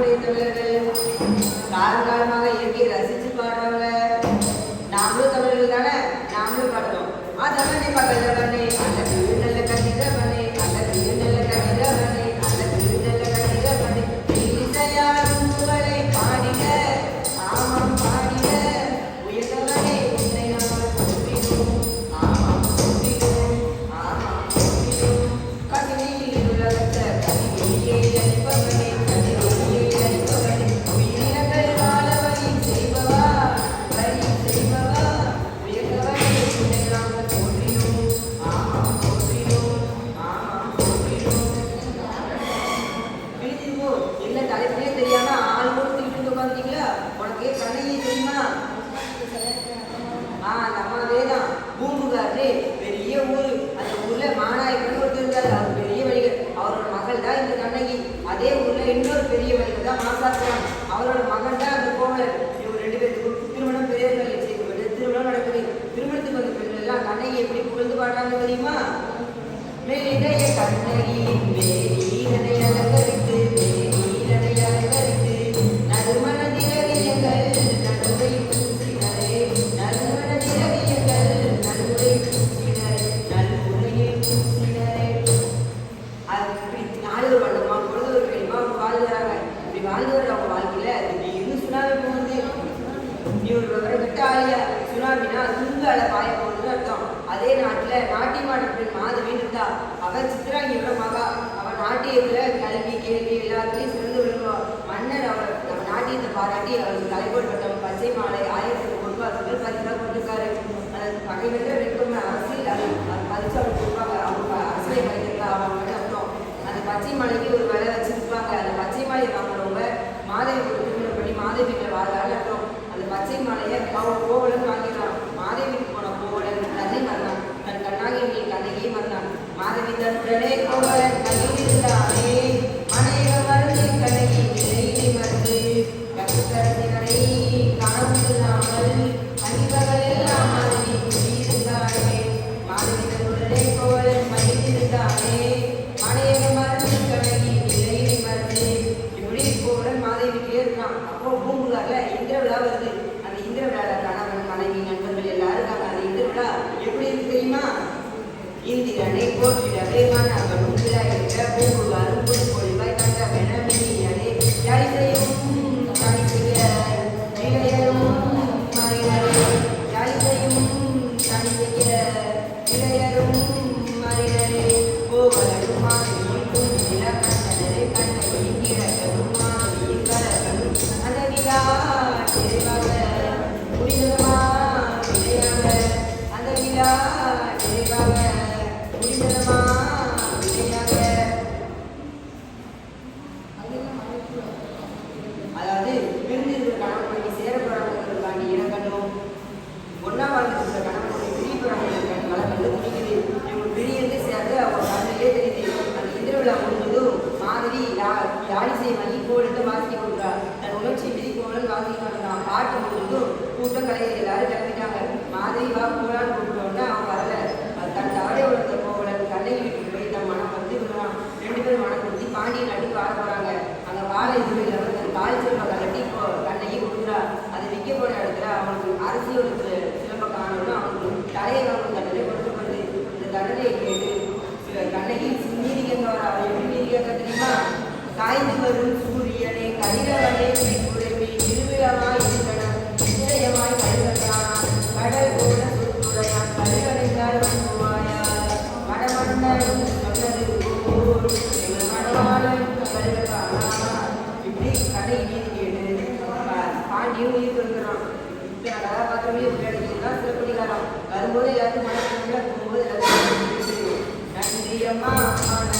தமிழர்கள் காலங்காலமாக இயற்கையை ரசிச்சு பாடுறவங்க நாமளும் தமிழர்கள் தானே? நாமளும் பாடுறோம். அதவனே பகலவனே அந்த கண்ணகி. அதே ஊர்ல இன்னொரு பெரிய வணிகர் தான் மாசாத்துவான் அவரோட மகன் தான் அந்த கோவலர் இவங்க ரெண்டு பேருக்கு திருமணம் பெரியவர்கள் செய்யப்பட்டு திருமணம் நடக்குது. திருமணத்துக்கு வந்த பெண்கள் எல்லாம் கண்ணகி எப்படி புகழ்ந்து பாடுறாங்க தெரியுமா? மெல்லிடைய கண்ணகியின் மேலீரனை அலங்கரித்து மேலீரனை அலங்கரித்து நறுமணதிரவியங்கள் நீ ஒரு விவரங்கிட்ட சுனாமினா துங்கு அலை பாய போகணும்னு அர்த்தம். அதே நாட்டில் நாட்டிய மாற்றத்தின் மாதவி இருந்தா அவ சித்ராங்கியோட மகா அவன் நாட்டியத்துல கல்வி கேள்வி எல்லாத்துலேயும் சிறந்து விளங்குவா. மன்னர் அவர் நம்ம நாட்டியத்தை பாராட்டி அவருக்கு தலைவர் பட்டம் பச்சை மாலை ஆயிரத்தி ஒன்பது பரிசாக கொடுத்துருக்காரு அது பகைவற்ற வெட்கம் அவசியம் இந்திரனை போற்றிடவே மனவனும் விளையாட பூ திருவிழா இந்திர மாதிரி யாழிசை மணி கோவிலுக்கு வாசிக்க கொடுக்குறா தன் உணர்ச்சி விதி கோவலன் வாசிக்க பாட்டு முடிஞ்சதும் கூட்டம் கலைஞர் எல்லாரும் கிளம்பிட்டாங்க. மாதிரி வா கோவலான்னு கூப்பிட்டோன்னா அவன் வரல. அது தன் தாடை உணர்ந்த கோவலன் கண்ணை வீட்டுக்கு போய் தன் மனம் வந்து விடுறான் ரெண்டு பேரும் மனம் கொடுத்து பாண்டிய நாட்டுக்கு வாழ போறாங்க. அங்க வாழ இதுவில் வந்து தன் தாய் செல்வ கட்டி கண்ணகி கொடுக்குறா அதை விற்க போன இடத்துல அவனுக்கு அரசியல் சிலம்ப காணணும் அவனுக்கு தலையை வாங்கும் தண்டனை கொடுக்கப்படுது. இந்த தண்டனையை கேட்டு வரும்போது எல்லாத்தையும் மனசு போகும்போது எல்லாத்தையும் நன்றி அம்மா அம்மா.